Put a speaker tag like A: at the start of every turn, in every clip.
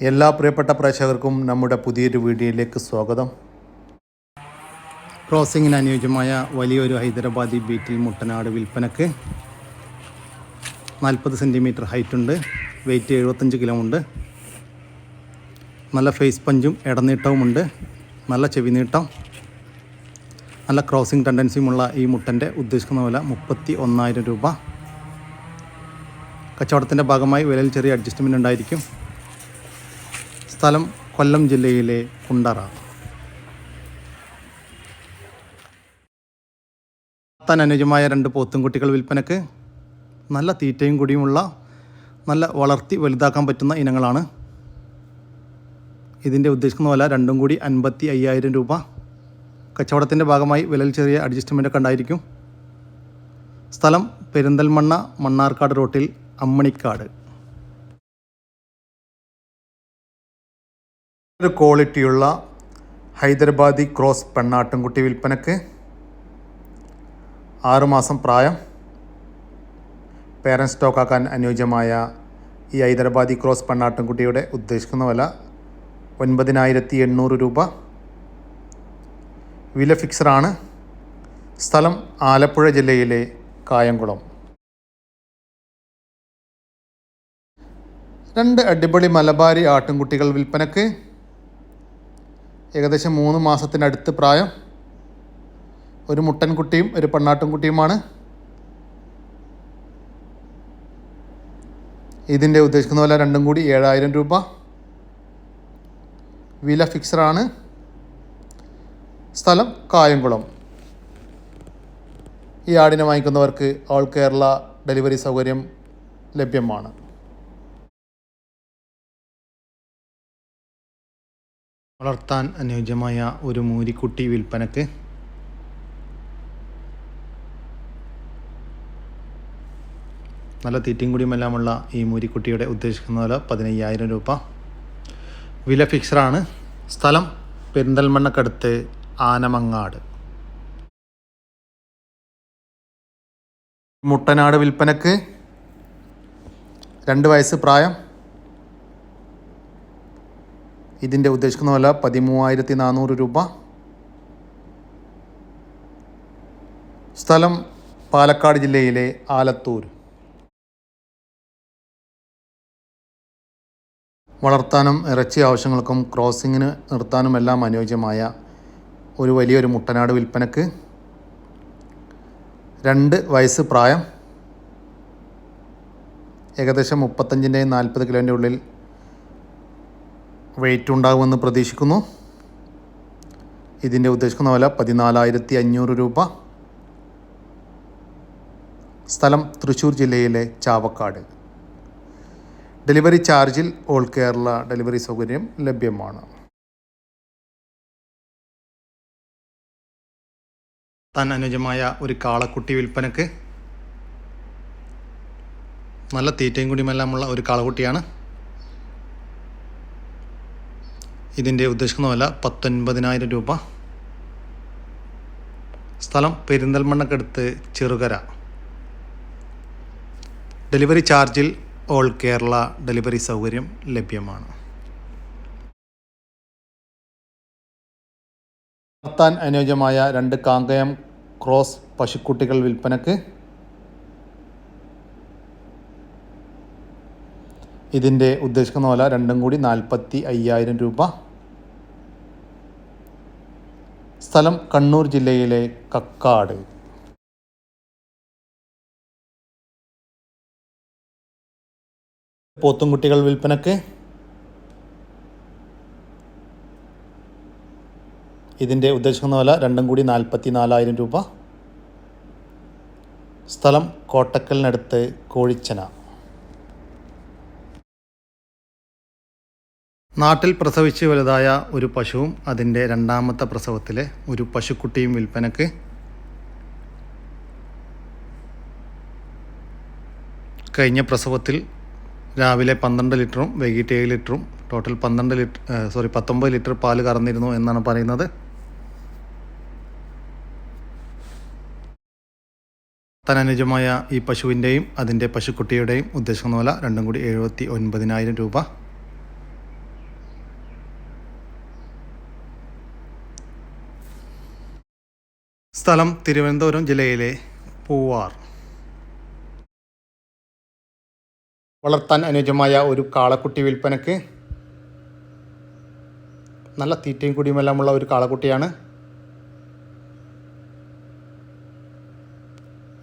A: എല്ലാ പ്രിയപ്പെട്ട പ്രേക്ഷകർക്കും നമ്മുടെ പുതിയൊരു വീഡിയോയിലേക്ക് സ്വാഗതം. ക്രോസിങ്ങിന് അനുയോജ്യമായ വലിയൊരു ഹൈദരാബാദി ബീറ്റിൽ മുട്ടനാട് വിൽപ്പനക്ക് നാൽപ്പത് സെന്റിമീറ്റർ ഹൈറ്റ് ഉണ്ട് വെയിറ്റ് എഴുപത്തഞ്ച് കിലോ ഉണ്ട്. നല്ല ഫേസ് പഞ്ചും ഇടനീട്ടവുമുണ്ട്. നല്ല ചെവി നീട്ടം നല്ല ക്രോസിംഗ് ടെൻഡൻസിയുമുള്ള ഈ മുട്ടന്റെ ഉദ്ദേശിക്കുന്ന വില മുപ്പത്തി ഒന്നായിരം രൂപ. കച്ചവടത്തിന്റെ ഭാഗമായി വിലയിൽ ചെറിയ അഡ്ജസ്റ്റ്മെന്റ് ഉണ്ടായിരിക്കും. സ്ഥലം കൊല്ലം ജില്ലയിലെ കുണ്ടറ. താൻ അനുജമായ രണ്ട് പോത്തുംകുട്ടികൾ വിൽപ്പനക്ക് നല്ല തീറ്റയും കൂടിയുമുള്ള നല്ല വളർത്തി വലുതാക്കാൻ പറ്റുന്ന ഇനങ്ങളാണ്. ഇതിന്റെ ഉദ്ദേശിക്കുന്ന വില രണ്ടും കൂടി അൻപത്തി അയ്യായിരം രൂപ. കച്ചവടത്തിന്റെ ഭാഗമായി വിലയിൽ ചെറിയ അഡ്ജസ്റ്റ്മെന്റ് ഒക്കെ ഉണ്ടായിരിക്കും. സ്ഥലം പെരിന്തൽമണ്ണ മണ്ണാർക്കാട് റോട്ടിൽ അമ്മണിക്കാട്. ഒരു ക്വാളിറ്റിയുള്ള ഹൈദരാബാദി ക്രോസ് പെണ്ണാട്ടുംകുട്ടി വിൽപ്പനക്ക് ആറുമാസം പ്രായം. പേരൻസ് സ്റ്റോക്കാക്കാൻ അനുയോജ്യമായ ഈ ഹൈദരാബാദി ക്രോസ് പെണ്ണാട്ടുംകുട്ടിയുടെ ഉദ്ദേശിക്കുന്ന വില ഒൻപതിനായിരത്തി എണ്ണൂറ് രൂപ. വില ഫിക്സറാണ് സ്ഥലം ആലപ്പുഴ ജില്ലയിലെ കായംകുളം. രണ്ട് അടിപൊളി മലബാരി ആട്ടിൻകുട്ടികൾ വിൽപ്പനക്ക് ഏകദേശം മൂന്ന് മാസത്തിനടുത്ത് പ്രായം. ഒരു മുട്ടൻകുട്ടിയും ഒരു പെണ്ണാട്ടുംകുട്ടിയുമാണ്. ഇതിന്റെ ഉദ്ദേശിക്കുന്ന പോലെ രണ്ടും കൂടി ഏഴായിരം രൂപ. വില ഫിക്സറാണ് സ്ഥലം കായംകുളം. ഈ ആടിനെ വാങ്ങിക്കുന്നവർക്ക് ഓൾ കേരള ഡെലിവറി സൗകര്യം ലഭ്യമാണ്. വളർത്താൻ അനുയോജ്യമായ ഒരു മൂരിക്കുട്ടി വിൽപ്പനക്ക് നല്ല തീറ്റയും കുടിയുമെല്ലാമുള്ള ഈ മൂരിക്കുട്ടിയുടെ ഉദ്ദേശിക്കുന്ന വില പതിനയ്യായിരം രൂപ. വില ഫിക്സറാണ് സ്ഥലം പെരിന്തൽമണ്ണക്കടുത്ത് ആനമങ്ങാട്. മുട്ടനാട് വിൽപ്പനക്ക് രണ്ട് വയസ്സ് പ്രായം. ഇതിന്റെ ഉദ്ദേശിക്കുന്ന വില പതിമൂവായിരത്തി നാനൂറ് രൂപ. സ്ഥലം പാലക്കാട് ജില്ലയിലെ ആലത്തൂർ വളർത്താനും ഇറച്ചി ആവശ്യങ്ങൾക്കും ക്രോസിങ്ങിന് നിർത്താനും എല്ലാം അനുയോജ്യമായ ഒരു വലിയൊരു മുട്ടനാട് വിൽപ്പനക്ക് രണ്ട് വയസ്സ് പ്രായം. ഏകദേശം മുപ്പത്തഞ്ചിന്റെയും നാൽപ്പത് കിലോന്റെ ഉള്ളിൽ വെയിറ്റ് ഉണ്ടാകുമെന്ന് പ്രതീക്ഷിക്കുന്നു. ഇതിന്റെ ഉദ്ദേശിക്കുന്ന വില പതിനാലായിരത്തി അഞ്ഞൂറ് രൂപ. സ്ഥലം തൃശ്ശൂർ ജില്ലയിലെ ചാവക്കാട്. ഡെലിവറി ചാർജിൽ ഓൾ കേരള ഡെലിവറി സൗകര്യം ലഭ്യമാണ്. താൻ അനുജമായ ഒരു കാളക്കുട്ടി വിൽപ്പനക്ക് നല്ല തീറ്റയും കുടിയുമെല്ലാമുള്ള ഒരു കാളക്കുട്ടിയാണ്. ഇതിന്റെ ഉദ്ദേശിക്കുന്ന വില പത്തൊൻപതിനായിരം രൂപ. സ്ഥലം പെരിന്തൽമണ്ണക്കടുത്ത് ചെറുകര. ഡെലിവറി ചാർജിൽ ഓൾ കേരള ഡെലിവറി സൗകര്യം ലഭ്യമാണ്. വളർത്താൻ അനുയോജ്യമായ രണ്ട് കാങ്കയം ക്രോസ് പശുക്കുട്ടികൾ വിൽപ്പനക്ക് ഇതിന്റെ ഉദ്ദേശിക്കുന്ന വില രണ്ടും കൂടി നാൽപ്പത്തി അയ്യായിരം രൂപ. സ്ഥലം കണ്ണൂർ ജില്ലയിലെ കക്കാട്. പോത്തുംകുട്ടികൾ വിൽപ്പനക്ക്. ഇതിന്റെ ഉദ്ദേശിക്കുന്ന വില രണ്ടും കൂടി നാൽപ്പത്തി നാലായിരം രൂപ. സ്ഥലം കോട്ടക്കലിനടുത്ത് കോഴിച്ചന. നാട്ടിൽ പ്രസവിച്ച് വലുതായ ഒരു പശുവും അതിന്റെ രണ്ടാമത്തെ പ്രസവത്തിലെ ഒരു പശുക്കുട്ടിയും വിൽപ്പനക്ക് കഴിഞ്ഞ പ്രസവത്തിൽ രാവിലെ പന്ത്രണ്ട് ലിറ്ററും വൈകിട്ട് ഏഴ് ലിറ്ററും ടോട്ടൽ പന്ത്രണ്ട് ലിറ്റർ സോറി പത്തൊമ്പത് ലിറ്റർ പാൽ കറന്നിരുന്നു എന്നാണ് പറയുന്നത്. തനനുജമായ ഈ പശുവിന്റെയും അതിന്റെ പശുക്കുട്ടിയുടെയും ഉദ്ദേശം വില രണ്ടും കൂടി എഴുപത്തി ഒൻപതിനായിരം രൂപ. സ്ഥലം തിരുവനന്തപുരം ജില്ലയിലെ പൂവാർ. വളർത്താൻ അനുയോജ്യമായ ഒരു കാളക്കുട്ടി വിൽപ്പനക്ക് നല്ല തീറ്റയും കുടിയുമെല്ലാമുള്ള ഒരു കാളക്കുട്ടിയാണ്.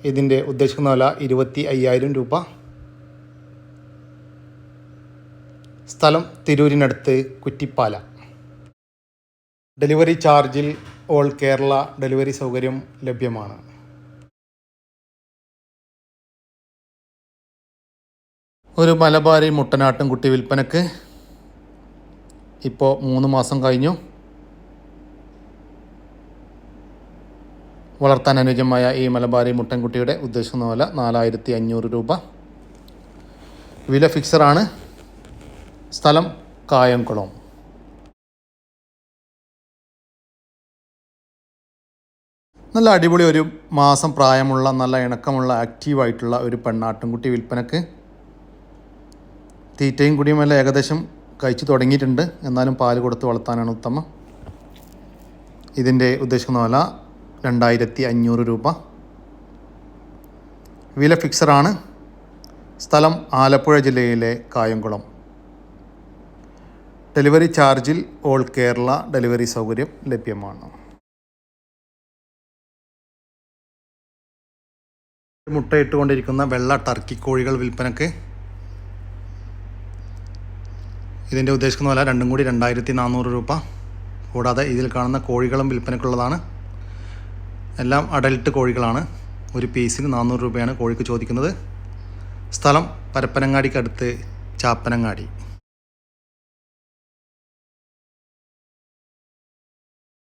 A: ഇതിന്റെ ഉദ്ദേശിക്കുന്ന വില ഇരുപത്തി അയ്യായിരം രൂപ. സ്ഥലം തിരൂരിനടുത്ത് കുറ്റിപ്പാല. ഡെലിവറി ചാർജിൽ ഓൾ കേരള ഡെലിവറി സൗകര്യം ലഭ്യമാണ്. ഒരു മലബാരി മുട്ടനാട്ടും കുട്ടി വിൽപ്പനക്ക് ഇപ്പോൾ മൂന്ന് മാസം കഴിഞ്ഞു. വളർത്താൻ അനുയോജ്യമായ ഈ മലബാരി മുട്ടൻകുട്ടിയുടെ ഉദ്ദേശിക്കുന്ന വില നാലായിരത്തി അഞ്ഞൂറ് രൂപ. വില ഫിക്സറാണ് സ്ഥലം കായംകുളം. നല്ല അടിപൊളി ഒരു മാസം പ്രായമുള്ള നല്ല ഇണക്കമുള്ള ആക്റ്റീവായിട്ടുള്ള ഒരു പെണ്ണാട്ടുംകുട്ടി വിൽപ്പനക്ക് തീറ്റയും കുടിയുമെല്ലാം ഏകദേശം കഴിച്ചു തുടങ്ങിയിട്ടുണ്ട്. എന്നാലും പാൽ കൊടുത്ത് വളർത്താനാണ് ഉത്തമം. ഇതിന്റെ ഉദ്ദേശിക്കുന്ന വില രണ്ടായിരത്തി അഞ്ഞൂറ് രൂപ. വില ഫിക്സറാണ് സ്ഥലം ആലപ്പുഴ ജില്ലയിലെ കായംകുളം. ഡെലിവറി ചാർജിൽ ഓൾ കേരള ഡെലിവറി സൗകര്യം ലഭ്യമാണ്. മുട്ടയിട്ടുകൊണ്ടിരിക്കുന്ന വെള്ള ടർക്കി കോഴികൾ വിൽപ്പനക്ക് ഇതിന്റെ ഉദ്ദേശിക്കുന്ന വില രണ്ടും കൂടി രണ്ടായിരത്തി നാനൂറ് രൂപ. കൂടാതെ ഇതിൽ കാണുന്ന കോഴികളും വിൽപ്പനക്കുള്ളതാണ്. എല്ലാം അഡൽട്ട് കോഴികളാണ്. ഒരു പീസിന് നാനൂറ് രൂപയാണ് കോഴിക്ക് ചോദിക്കുന്നത്. സ്ഥലം പരപ്പനങ്ങാടിക്കടുത്ത് ചാപ്പനങ്ങാടി.